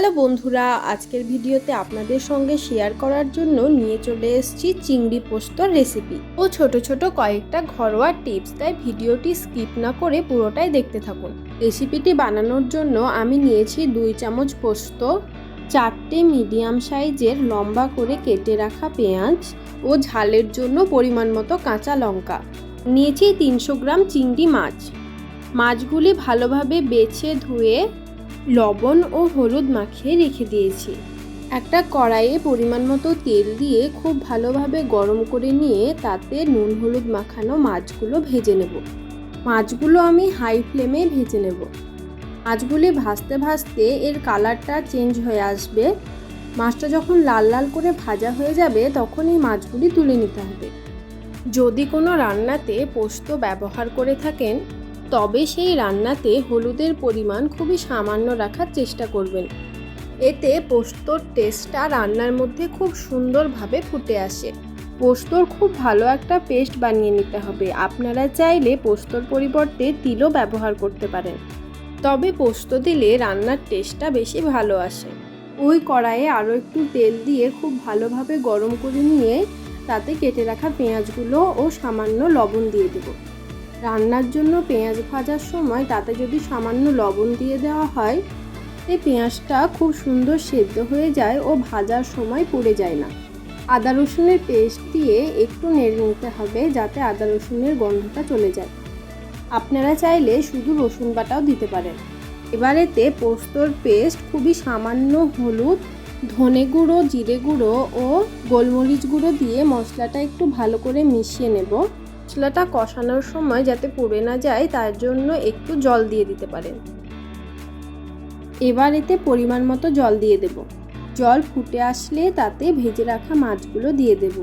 Hello বন্ধুরা, আজকের ভিডিওতে আপনাদের সঙ্গে শেয়ার করার জন্য নিয়ে চলে এসেছি চিংড়ি পোস্তর রেসিপি ও ছোট ছোট কয়েকটা ঘরোয়া টিপস তাই ভিডিওটি স্কিপ না করে পুরোটাই দেখতে থাকুন। রেসিপিটি বানানোর জন্য আমি নিয়েছি দুই চামচ পোস্ত, চারটে মিডিয়াম সাইজের লম্বা করে কেটে রাখা পেঁয়াজ ও ঝালের জন্য পরিমাণ মতো কাঁচা লঙ্কা। নিয়েছি তিনশো গ্রাম চিংড়ি মাছ। মাছগুলি ভালোভাবে বেছে ধুয়ে লবণ ও হলুদ মাখিয়ে রেখে দিয়েছি। একটা কড়াইয়ে পরিমাণ মতো তেল দিয়ে খুব ভালোভাবে গরম করে নিয়ে তাতে নুন হলুদ মাখানো মাছগুলো ভেজে নেব। মাছগুলো আমি হাই ফ্লেমে ভেজে নেব। মাছগুলি ভাজতে ভাজতে এর কালারটা চেঞ্জ হয়ে আসবে। মাছটা যখন লাল লাল করে ভাজা হয়ে যাবে, তখন এই মাছগুলি তুলে নিতে হবে। যদি কোনো রান্নাতে পোস্ত ব্যবহার করে থাকেন তবে সেই রান্নাতে হলুদের পরিমাণ খুবই সামান্য রাখার চেষ্টা করবেন। এতে পোস্তর টেস্টটা রান্নার মধ্যে খুব সুন্দরভাবে ফুটে আসে। পোস্তর খুব ভালো একটা পেস্ট বানিয়ে নিতে হবে। আপনারা চাইলে পোস্তর পরিবর্তে তিলও ব্যবহার করতে পারেন। তবে পোস্ত দিলে রান্নার টেস্টটা বেশি ভালো আসে। ওই কড়াইয়ে আরও একটু তেল দিয়ে খুব ভালোভাবে গরম করে নিয়ে তাতে কেটে রাখা পেঁয়াজগুলো ও সামান্য লবণ দিয়ে দেবো। রান্নার জন্য পেঁয়াজ ভাজার সময় তাতে যদি সামান্য লবণ দিয়ে দেওয়া হয়, এই পেঁয়াজটা খুব সুন্দর সেদ্ধ হয়ে যায় ও ভাজার সময় পুড়ে যায় না। আদা রসুনের পেস্ট দিয়ে একটু নেড়ে নিতে হবে যাতে আদা রসুনের গন্ধটা চলে যায়। আপনারা চাইলে শুধু রসুন বাটাও দিতে পারেন। এবারেতে পোস্তর পেস্ট খুবই সামান্য হলুদ, ধনে গুঁড়ো, জিরে গুঁড়ো ও গোলমরিচ গুঁড়ো দিয়ে মশলাটা একটু ভালো করে মিশিয়ে নেব। মশলাটা কষানোর সময় যাতে পুড়ে না যায়, তার জন্য একটু জল দিয়ে দিতে পারেন। এবার এতে পরিমাণ মতো জল দিয়ে দেব। জল ফুটে আসলে তাতে ভেজে রাখা মাছগুলো দিয়ে দেব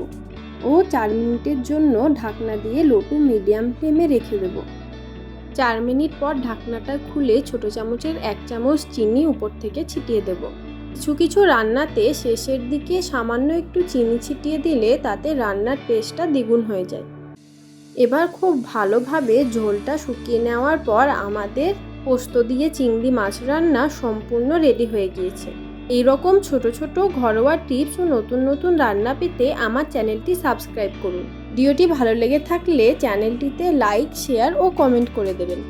ও চার মিনিটের জন্য ঢাকনা দিয়ে লো টু মিডিয়াম ফ্লেমে রেখে দেব। চার মিনিট পর ঢাকনাটা খুলে ছোট চামচের এক চামচ চিনি উপর থেকে ছিটিয়ে দেব। কিছু কিছু রান্নাতে শেষের দিকে সামান্য একটু চিনি ছিটিয়ে দিলে তাতে রান্নার টেস্টটা দ্বিগুণ হয়ে যায়। এবার খুব ভালোভাবে ঝোলটা শুকিয়ে নেওয়ার পর আমাদের পোস্ত দিয়ে চিংড়ি মাছ রান্না সম্পূর্ণ রেডি হয়ে গিয়েছে। এইরকম ছোট ছোট ঘরোয়া টিপস ও নতুন নতুন রান্না পেতে আমার চ্যানেলটি সাবস্ক্রাইব করুন। ভিডিওটি ভালো লেগে থাকলে চ্যানেলটিতে লাইক শেয়ার ও কমেন্ট করে দেবেন।